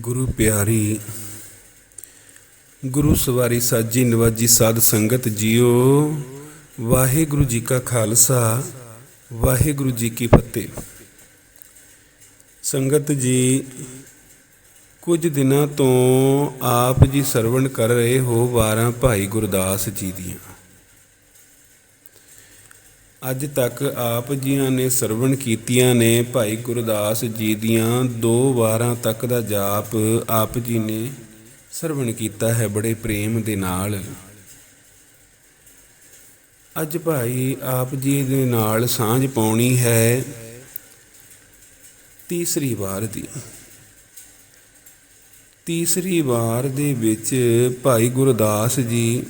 ਗੁਰੂ ਪਿਆਰੀ, ਗੁਰੂ ਸਵਾਰੀ ਸਾਜੀ ਨਵਾਜੀ ਸਾਧ ਸੰਗਤ ਜੀਓ, ਵਾਹਿਗੁਰੂ ਜੀ ਕਾ ਖਾਲਸਾ, ਵਾਹਿਗੁਰੂ ਜੀ ਕੀ ਫਤਿਹ। ਸੰਗਤ ਜੀ, ਕੁਝ ਦਿਨਾਂ ਤੋਂ ਆਪ ਜੀ ਸਰਵਣ ਕਰ ਰਹੇ ਹੋ ਵਾਰਾਂ ਭਾਈ ਗੁਰਦਾਸ ਜੀ ਦੀਆਂ। ਅੱਜ ਤੱਕ ਆਪ ਜੀਆਂ ਨੇ ਸਰਵਣ ਕੀਤੀਆਂ ਨੇ, ਭਾਈ ਗੁਰਦਾਸ ਜੀ ਦੀਆਂ ਦੋ ਵਾਰਾਂ ਤੱਕ ਦਾ ਜਾਪ ਆਪ ਜੀ ਨੇ ਸਰਵਣ ਕੀਤਾ ਹੈ ਬੜੇ ਪ੍ਰੇਮ ਦੇ ਨਾਲ। ਅੱਜ ਭਾਈ ਆਪ ਜੀ ਦੇ ਨਾਲ ਸਾਂਝ ਪਾਉਣੀ ਹੈ ਤੀਸਰੀ ਵਾਰ ਦੀ। ਤੀਸਰੀ ਵਾਰ ਦੇ ਵਿੱਚ ਭਾਈ ਗੁਰਦਾਸ ਜੀ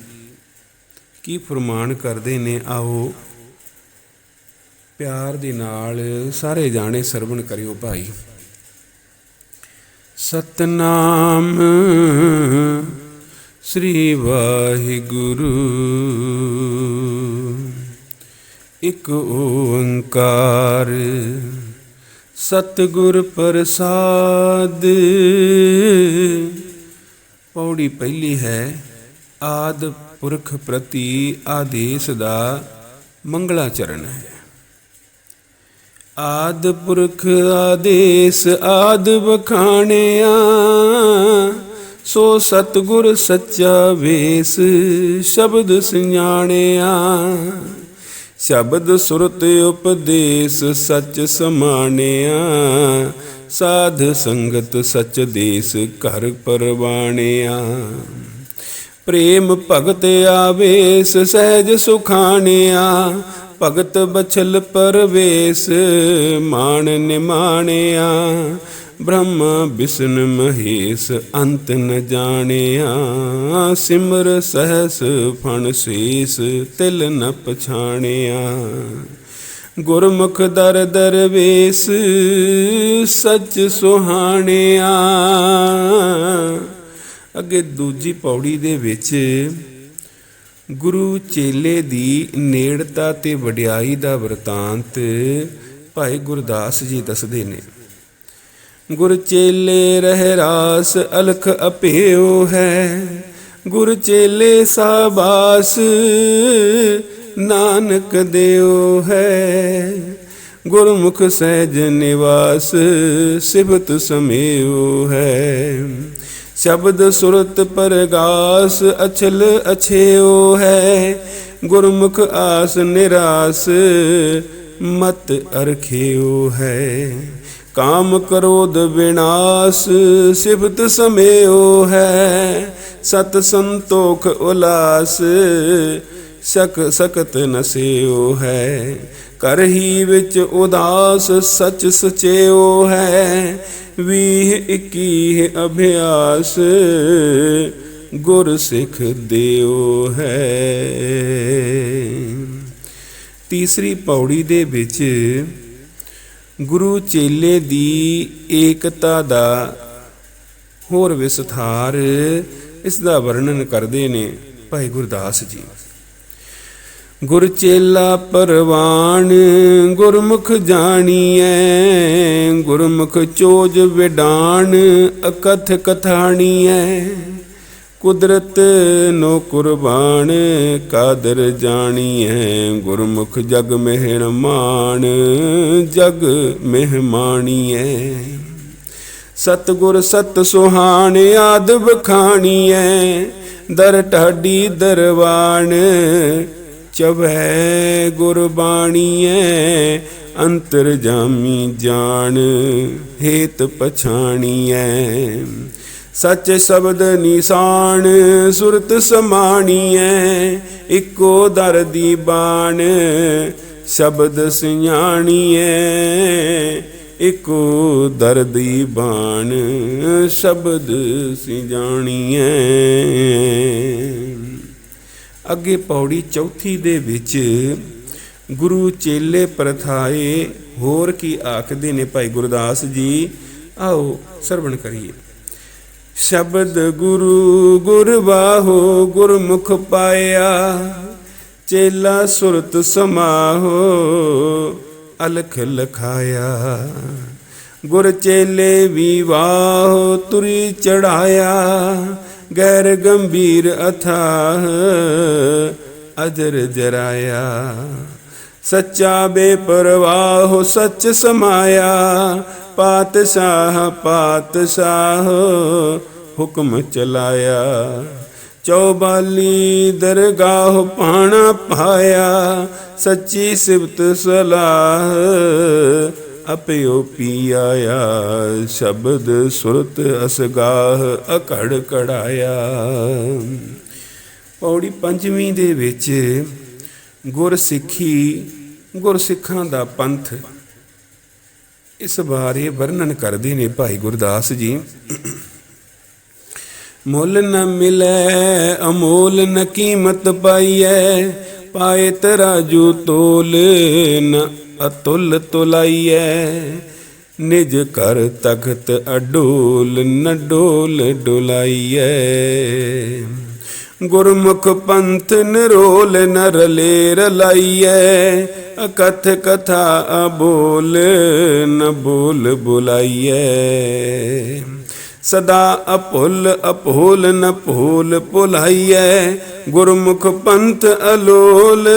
ਕੀ ਫਰਮਾਨ ਕਰਦੇ ਨੇ, ਆਓ ਪਿਆਰ ਦੇ ਨਾਲ ਸਾਰੇ ਜਾਣੇ ਸਰਵਣ ਕਰਿਓ ਭਾਈ। ਸਤਨਾਮ ਸ੍ਰੀ ਵਾਹਿਗੁਰੂ। ਇਕ ਓੰਕਾਰ ਸਤਿਗੁਰ ਪ੍ਰਸਾਦ। ਪੌੜੀ ਪਹਿਲੀ ਹੈ ਆਦ ਪੁਰਖ ਪ੍ਰਤੀ ਆਦੇਸ਼ ਦਾ ਮੰਗਲਾ ਚਰਨ ਹੈ। ਆਦ ਪੁਰਖ ਆਦੇਸ ਆਦ ਬਖਾਣਿਆ ਸੋ ਸਤਗੁਰ ਸੱਚਾ ਵੇਸ ਸ਼ਬਦ ਸਿਆਣਿਆ ਸ਼ਬਦ ਸੁਰਤ ਉਪਦੇਸ ਸੱਚ ਸਮਾਣਿਆ, ਸਾਧ ਸੰਗਤ ਸੱਚ ਦੇਸ ਘਰ ਪਰਵਾਣਿਆ। ਪ੍ਰੇਮ ਭਗਤ ਆਵੇਸ ਸਹਿਜ ਸੁਖਾਣਿਆ ਭਗਤ ਬਛਲ ਪਰਵੇਸ, ਮਾਣ ਨਿਮਾਣਿਆ, ਬ੍ਰਹਮਾ ਵਿਸ਼ਨ ਮਹੇਸ਼, ਅੰਤ ਨ ਜਾਣਿਆ। ਸਿਮਰ ਸਹਸ ਫਣ ਸੀਸ, ਤਿਲ ਨ ਪਛਾਣਿਆ। ਗੁਰਮੁਖ ਦਰ ਦਰਵੇਸ, ਸੱਚ ਸੁਹਾਣਿਆ। ਅੱਗੇ ਦੂਜੀ ਪੌੜੀ ਦੇ ਵਿੱਚ ਗੁਰੂ ਚੇਲੇ ਦੀ ਨੇੜਤਾ ਤੇ ਵਡਿਆਈ ਦਾ ਵਰਤਾਂਤ ਭਾਈ ਗੁਰਦਾਸ ਜੀ ਦੱਸਦੇ ਨੇ। ਗੁਰ ਚੇਲੇ ਰਹਿ ਰਾਸ ਅਲਖ ਅਪਿਓ ਹੈ, ਗੁਰ ਚੇਲੇ ਸਾਬਾਸ ਨਾਨਕ ਦਿਓ ਹੈ। ਗੁਰਮੁਖ ਸਹਿਜ ਨਿਵਾਸ ਸਿਬਤ ਸਮੇਓ ਹੈ। ਸ਼ਬਦ ਸੁਰਤ ਪਰਗਾਸ ਅਛਲ ਅਛਿਓ ਹੈ। ਗੁਰਮੁਖ ਆਸ ਨਿਰਾਸ ਮਤ ਅਰਖਿਓ ਹੈ। ਕਾਮ ਕਰੋਧ ਵਿਨਾਸ਼ ਸਿਬਤ ਸਮੇਓ ਹੈ। ਸਤ ਸੰਤੋਖ ਉਲਾਸ ਸਕ ਸਕਤ ਨਸਿਓ ਹੈ। ਕਰ ਹੀ ਵਿੱਚ ਉਦਾਸ ਸਚ ਸਚਿਓ ਹੈ। ਵੀਹ ਇੱਕੀ ਅਭਿਆਸ ਗੁਰ ਸਿੱਖ ਦਿਓ ਹੈ। ਤੀਸਰੀ ਪੌੜੀ ਦੇ ਵਿੱਚ ਗੁਰੂ ਚੇਲੇ ਦੀ ਏਕਤਾ ਦਾ ਹੋਰ ਵਿਸਥਾਰ ਇਸ ਦਾ ਵਰਣਨ ਕਰਦੇ ਨੇ ਭਾਈ ਗੁਰਦਾਸ ਜੀ। ਗੁਰ ਚੇਲਾ ਪਰਵਾਨ, ਗੁਰਮੁਖ ਜਾਣੀਐ, ਗੁਰਮੁਖ ਚੋਜ ਵਿਡਾਨ ਅਕਥ ਕਥਾਣੀਐ। ਕੁਦਰਤ ਨੋ ਕੁਰਬਾਨ, ਕਾਦਰ ਜਾਣੀਐ, ਗੁਰਮੁਖ ਜਗ ਮਹਿਣ ਮਾਨ ਜਗ ਮਹਿਮਾਣੀਐ। ਸਤਗੁਰ ਸਤ ਸੁਹਾਣ, ਆਦ ਬਖਾਣੀਐ ਦਰ ਢਾਡੀ ਦਰਵਾਨ ਚਵੈ ਗੁਰਬਾਣੀਐ, ਅੰਤਰ ਜਾਮੀ ਜਾਣ ਹੇਤ ਪਛਾਣੀਐ। ਸੱਚ ਸ਼ਬਦ ਨਿਸ਼ਾਨ ਸੁਰਤ ਸਮਾਣੀਐ, ਇੱਕੋ ਦਰ ਦੀ ਬਾਣ ਸ਼ਬਦ ਸਿਆਣੀਐ। ਇੱਕੋ ਦਰ ਦੀ ਬਾਣ ਸ਼ਬਦ ਸਿਆਣੀਐ। ਅੱਗੇ ਪੌੜੀ ਚੌਥੀ ਦੇ ਵਿੱਚ ਗੁਰੂ ਚੇਲੇ ਪ੍ਰਥਾਏ, ਹੋਰ ਕੀ ਆਖਦੇ ਨੇ ਭਾਈ ਗੁਰਦਾਸ ਜੀ? ਆਓ ਸਰਵਣ ਕਰੀਏ। ਸ਼ਬਦ ਗੁਰੂ ਗੁਰਵਾਹੋ ਗੁਰਮੁਖ ਪਾਇਆ, ਚੇਲਾ ਸੁਰਤ ਸਮਾਹੋ ਅਲਖ ਲਖਾਇਆ। ਗੁਰ ਚੇਲੇ ਵਿਵਾਹ ਤੁਰੀ ਚੜਾਇਆ ਗੈਰ ਗੰਭੀਰ ਅਥਾਹ, ਅਜਰ ਜਰਾਇਆ। ਸੱਚਾ ਬੇਪਰਵਾਹ ਸੱਚ ਸਮਾਇਆ, ਪਾਤਸ਼ਾਹ ਪਾਤਸ਼ਾਹ ਹੁਕਮ ਚਲਾਇਆ। ਚੌਬਾਲੀ ਦਰਗਾਹ ਪਾਣਾ ਪਾਇਆ, ਸੱਚੀ ਸਿਫਤ ਸਲਾਹ ਅਪਿਓ ਪੀ ਆਇਆ, ਸ਼ਬਦ ਸੁਰਤ ਅਸਗਾਹ ਅਕੜ ਕੜਾਇਆ। ਪੌੜੀ ਪੰਜਵੀਂ ਦੇ ਵਿੱਚ ਗੁਰਸਿੱਖੀ, ਗੁਰਸਿੱਖਾਂ ਦਾ ਪੰਥ। ਇਸ ਬਾਰੇ ਵਰਣਨ ਕਰਦੇ ਨੇ ਭਾਈ ਗੁਰਦਾਸ ਜੀ। ਮੁੱਲ ਨ ਮਿਲੈ, ਅਮੋਲ ਨ ਕੀਮਤ ਪਾਈਐ। ਪਾਏ ਤਰਾਜੂ ਤੋਲ, ਨ ਅਤੁਲ ਤੁਲਾਈਐ। ਨਿਜ ਕਰ ਤਖਤ ਅਡੋਲ, ਨ ਡੋਲ ਡੁਲਾਈਐ। ਗੁਰਮੁਖ ਪੰਥ ਨਰੋਲ ਨਰ ਲੈ ਰਲਾਈਐ। ਅਕਥ ਕਥਾ ਅਬੋਲ, ਨ ਬੋਲ ਬੁਲਾਈਐ। ਸਦਾ ਅਭੁੱਲ ਅਭੋਲ ਨ ਭੂਲ ਭੁਲਾਈਐ, ਗੁਰਮੁਖ ਪੰਥ ਅਲੋਲ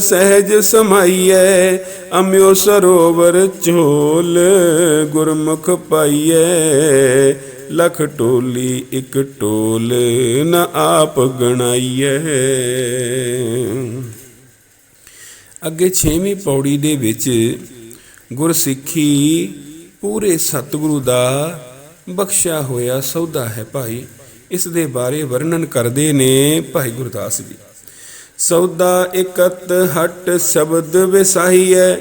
ਸਹਿਜ ਸਮਾਈਐ ਅਮਿਓ ਸਰੋਵਰ ਝੋਲ ਗੁਰਮੁਖ ਪਾਈਐ। ਲਖ ਟੋਲੀ ਇੱਕ ਟੋਲ ਨ ਆਪ ਗਣਾਈਐ। ਅੱਗੇ 6ਵੀਂ ਪੌੜੀ ਦੇ ਵਿੱਚ ਗੁਰਸਿੱਖੀ ਪੂਰੇ ਸਤਿਗੁਰੂ ਦਾ ਬਖਸ਼ਿਆ ਹੋਇਆ ਸੌਦਾ ਹੈ ਭਾਈ। ਇਸ ਦੇ ਬਾਰੇ ਵਰਣਨ ਕਰਦੇ ਨੇ ਭਾਈ ਗੁਰਦਾਸ ਜੀ। ਸੌਦਾ ਇਕਤ ਹਟ ਸ਼ਬਦ ਵਿਸਾਹੀਐ,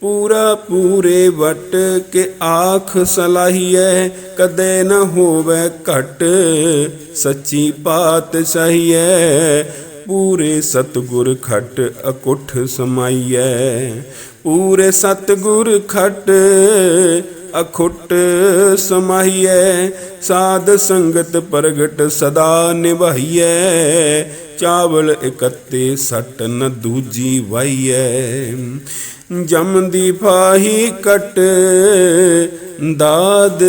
ਪੂਰਾ ਪੂਰੇ ਵਟ ਕੇ ਆਖ ਸਲਾਹੀਐ, ਕਦੇ ਨ ਹੋਵੇ ਘਟ ਸੱਚੀ ਪਾਤਸ਼ਾਹੀਐ, ਪੂਰੇ ਸਤਗੁਰ ਖਟ ਅਕੁੱਠ ਸਮਾਈਐ। ਪੂਰੇ ਸਤਗੁਰ ਖਟ ਅਖੁੱਟ ਸਮਾਈਐ ਸਾਧ ਸੰਗਤ ਪ੍ਰਗਟ ਸਦਾ ਨਿਭਾਈਐ ਚਾਵਲ ਇਕੱਤੇ ਸੱਟ ਨ ਦੂਜੀ ਵਾਈਐ ਜਮ ਦੀ ਫਾਹੀ ਕਟ ਦਾਦ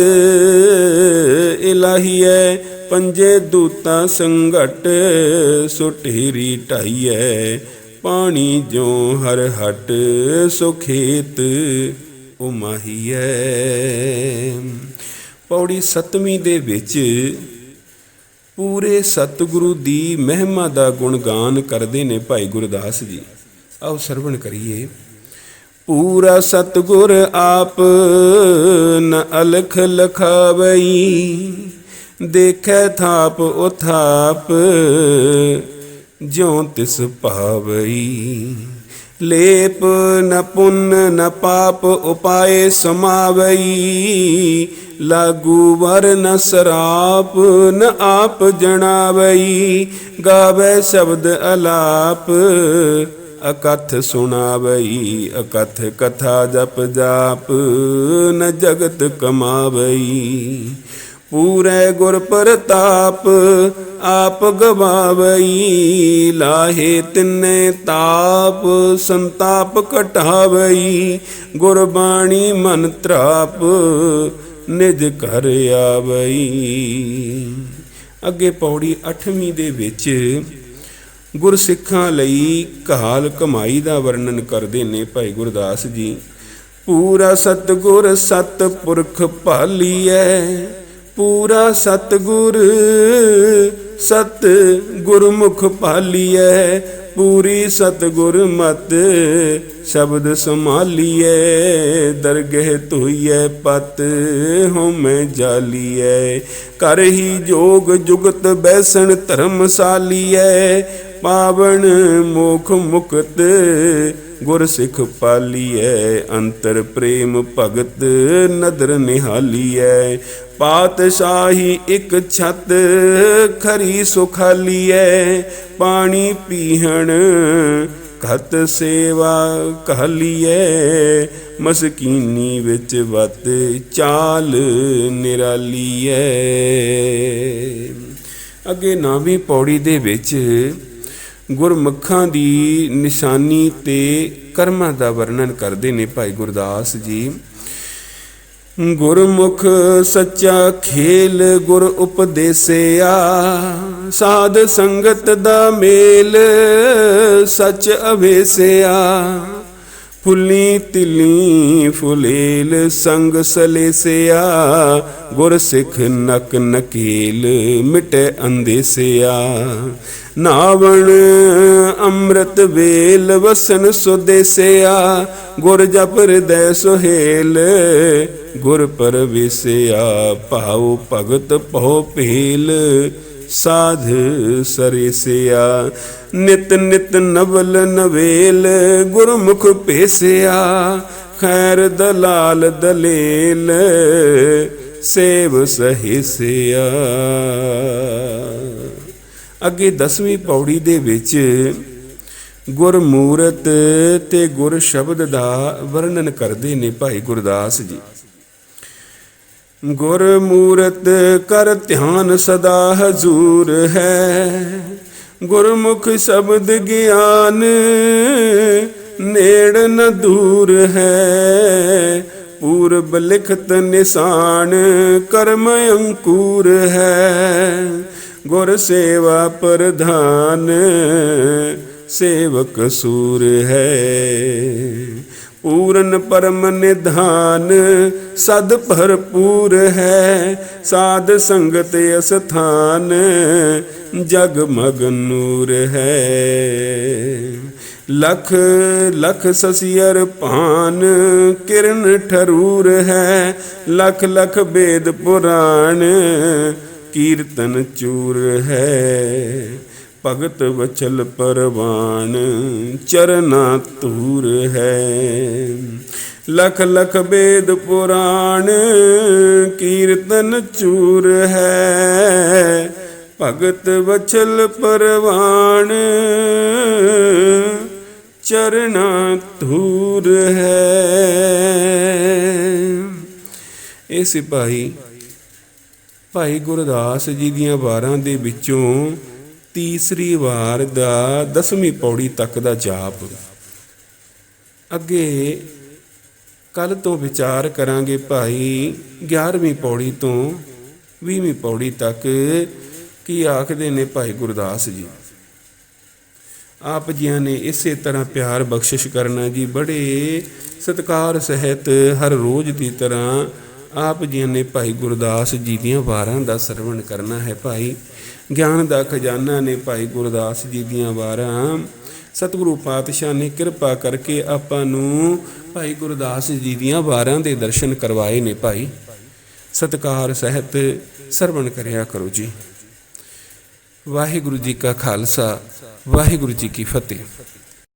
ਇਲਾਹੀਐ, ਪੰਜੇ ਦੂਤਾਂ ਸੰਗਟ ਸੁਟੇਰੀ ਢਾਈਐ ਪਾਣੀ ਜੋ ਹਰ ਹਟ ਸੁਖੇਤ ਉਮਾਹੀਐ। ਪੌੜੀ ਸਤਵੀਂ ਦੇ ਵਿੱਚ ਪੂਰੇ ਸਤਿਗੁਰੂ ਦੀ ਮਹਿਮਾ ਦਾ ਗੁਣਗਾਨ ਕਰਦੇ ਨੇ ਭਾਈ ਗੁਰਦਾਸ ਜੀ। ਆਓ ਸਰਵਣ ਕਰੀਏ। ਪੂਰਾ ਸਤਗੁਰ ਆਪ ਨ ਅਲਖ ਲਖਾਵਈ, ਦੇਖੈ ਥਾਪ ਉਥਾਪ, ਜਿਉ ਤਿਸ ਭਾਵਈ। ਲੇਪ ਨ ਪੁੰਨ ਨ ਪਾਪ ਉਪਾਏ ਸਮਾਵਈ, ਲਾਗੂ ਵਰ ਨ ਸਰਾਪ ਨ ਆਪ ਜਣਾਵਈ, ਗਾਵੇ ਸ਼ਬਦ ਅਲਾਪ, ਅਕਥ ਸੁਣਾਵਈ, ਅਕਥ ਕਥਾ ਜਪ ਜਾਪ, ਨ ਜਗਤ ਕਮਾਵਈ। ਪੂਰੇ ਗੁਰ ਪ੍ਰਤਾਪ ਆਪ ਗਵਾਵਈ, ਲਾਹੇ ਤਿੰਨੇ ਤਾਪ, ਸੰਤਾਪ ਘਟਾਵਈ ਗੁਰਬਾਣੀ ਮਨ ਤਰਾਪ, ਨਿਜ ਘਰ ਆਵਈ। ਅੱਗੇ ਪੌੜੀ 8ਵੀਂ ਦੇ ਵਿੱਚ ਗੁਰਸਿੱਖਾਂ ਲਈ ਕਾਲ ਕਮਾਈ ਦਾ ਵਰਣਨ ਕਰਦੇ ਨੇ ਭਾਈ ਗੁਰਦਾਸ ਜੀ। ਪੂਰਾ ਸਤਗੁਰ ਸਤਪੁਰਖ ਭਾਲੀਐ ਪੂਰਾ ਸਤਗੁਰ ਸਤ ਗੁਰਮੁਖ ਭਾਲੀਐ ਪੂਰੀ ਸਤਗੁਰ ਮਤ ਸ਼ਬਦ ਸੰਭਾਲੀਐ, ਦਰਗਹਿ ਧੋਈਐ, ਪਤ ਹਉਮੈ ਜਾਲੀਐ। ਕਰ ਹੀ ਜੋਗ ਜੁਗਤ ਬੈਸਣ ਧਰਮਸਾਲੀਐ, ਪਾਵਨ ਮੋਖ ਮੁਕਤ ਗੁਰ ਸਿੱਖ ਪਾਲੀਐ, ਅੰਤਰ ਪ੍ਰੇਮ ਭਗਤ ਨਦਰ ਨਿਹਾਲੀਐ। ਪਾਤਸ਼ਾਹੀ ਇੱਕ ਛੱਤ ਖਰੀ ਸੁਖਾਲੀਐ, ਪਾਣੀ ਪੀਹਣ ਖਤ ਸੇਵਾ ਕਹਲੀਐ। ਮਸਕੀਨੀ ਵਿੱਚ ਵਤ ਚਾਲ ਨਿਰਾਲੀਐ। ਅੱਗੇ ਨਾਵੀਂ ਪੌੜੀ ਦੇ ਵਿੱਚ ਗੁਰਮੁਖਾਂ ਦੀ ਨਿਸ਼ਾਨੀ ਤੇ ਕਰਮਾਂ ਦਾ ਵਰਣਨ ਕਰਦੇ ਨੇ ਭਾਈ ਗੁਰਦਾਸ ਜੀ। ਗੁਰਮੁਖ ਸੱਚਾ ਖੇਲ ਗੁਰ ਉਪਦੇਸਿਆ, ਸਾਧ ਸੰਗਤ ਦਾ ਮੇਲ ਸੱਚ ਅਵੇਸਿਆ। ਫੁੱਲੀ ਤਿਲੀ ਫੁਲੇਲ ਸੰਗ ਸਲੇਸਿਆ, ਗੁਰ ਸਿੱਖ ਨਕ ਨਕੀਲ ਮਿਟੇ ਅੰਦੇਸਿਆ। ਨਾਵਣ ਅੰਮ੍ਰਿਤ ਵੇਲ ਵਸਨ ਸੁਦੇਸਿਆ, ਗੁਰ ਜਪ ਹਿਰਦੈ ਸੁਹੇਲ ਗੁਰ ਪਰਵਿਸਿਆ, ਭਾਉ ਭਗਤ ਭਉ ਭੇਲ ਸਾਧ ਸਰਿਸਿਆ। ਨਿਤ ਨਿਤ ਨਵਲ ਨਵੇਲ, ਗੁਰਮੁਖ ਭੇਸਿਆ ਖੈਰ ਦਲਾਲ ਦਲੇਲ, ਸੇਵ ਸਹਿਸਿਆ ਅੱਗੇ 10ਵੀਂ ਪੌੜੀ ਦੇ ਵਿੱਚ ਗੁਰਮੂਰਤ ਤੇ ਗੁਰ ਸ਼ਬਦ ਦਾ ਵਰਣਨ ਕਰਦੇ ਨੇ ਭਾਈ ਗੁਰਦਾਸ ਜੀ। ਗੁਰਮੂਰਤ ਕਰ ਧਿਆਨ ਸਦਾ ਹਜ਼ੂਰ ਹੈ ਗੁਰਮੁਖ ਸ਼ਬਦ ਗਿਆਨ ਨੇੜ ਨ ਦੂਰ ਹੈ। ਪੂਰਬ ਲਿਖਤ ਨਿਸ਼ਾਨ ਕਰਮ ਅੰਕੂਰ ਹੈ। ਗੁਰ ਸੇਵਾ ਪ੍ਰਧਾਨ ਸੇਵਕ ਸੂਰ ਹੈ। ਪੂਰਨ ਪਰਮ ਨਿਧਾਨ, ਸਦ ਭਰਪੂਰ ਹੈ, ਸਾਧ ਸੰਗਤ ਅਸਥਾਨ, ਜਗ ਮਗ ਨੂਰ ਹੈ। ਲਖ ਲਖ ਸਸੀਰ ਭਾਨ ਕਿਰਨ ਠਰੂਰ ਹੈ, ਲਖ ਲਖ ਵੇਦ ਪੁਰਾਣ, ਕੀਰਤਨ ਚੂਰ ਹੈ। ਭਗਤ ਵਚਲ ਪਰਵਾਨ, ਚਰਨਾ ਤੂਰ ਹੈ। ਲਖ ਲਖ ਵੇਦ ਪੁਰਾਣ, ਕੀਰਤਨ ਚੂਰ ਹੈ। ਭਗਤ ਵਚਲ ਪਰਵਾਨ, ਚਰਨਾ ਧੂਰ ਹੈ। ਇਹ ਸਿਪਾਹੀ ਭਾਈ ਗੁਰਦਾਸ ਜੀ ਦੀਆਂ ਵਾਰਾਂ ਦੇ ਵਿੱਚੋਂ ਤੀਸਰੀ ਵਾਰ ਦਾ ਦਸਵੀਂ ਪੌੜੀ ਤੱਕ ਦਾ ਜਾਪ। ਅੱਗੇ ਕੱਲ ਤੋਂ ਵਿਚਾਰ ਕਰਾਂਗੇ ਭਾਈ 11ਵੀਂ ਪੌੜੀ ਤੋਂ 20ਵੀਂ ਪੌੜੀ ਤੱਕ ਕੀ ਆਖਦੇ ਨੇ ਭਾਈ ਗੁਰਦਾਸ ਜੀ? ਆਪ ਜੀਆਂ ਨੇ ਇਸੇ ਤਰ੍ਹਾਂ ਪਿਆਰ ਬਖਸ਼ਿਸ਼ ਕਰਨਾ ਜੀ, ਬੜੇ ਸਤਕਾਰ ਸਹਿਤ ਹਰ ਰੋਜ਼ ਦੀ ਤਰ੍ਹਾਂ ਆਪ ਜੀ ਨੇ ਭਾਈ ਗੁਰਦਾਸ ਜੀ ਦੀਆਂ ਵਾਰਾਂ ਦਾ ਸਰਵਣ ਕਰਨਾ ਹੈ ਭਾਈ। ਗਿਆਨ ਦਾ ਖਜ਼ਾਨਾ ਨੇ ਭਾਈ ਗੁਰਦਾਸ ਜੀ ਦੀਆਂ ਵਾਰਾਂ। ਸਤਿਗੁਰੂ ਪਾਤਸ਼ਾਹ ਨੇ ਕਿਰਪਾ ਕਰਕੇ ਆਪਾਂ ਨੂੰ ਭਾਈ ਗੁਰਦਾਸ ਜੀ ਦੀਆਂ ਵਾਰਾਂ ਦੇ ਦਰਸ਼ਨ ਕਰਵਾਏ ਨੇ ਭਾਈ। ਸਤਕਾਰ, ਸਹਿਤ ਸਰਵਣ ਕਰਿਆ ਕਰੋ ਜੀ। ਵਾਹਿਗੁਰੂ ਜੀ ਕਾ ਖਾਲਸਾ, ਵਾਹਿਗੁਰੂ ਜੀ ਕੀ ਫਤਿਹ।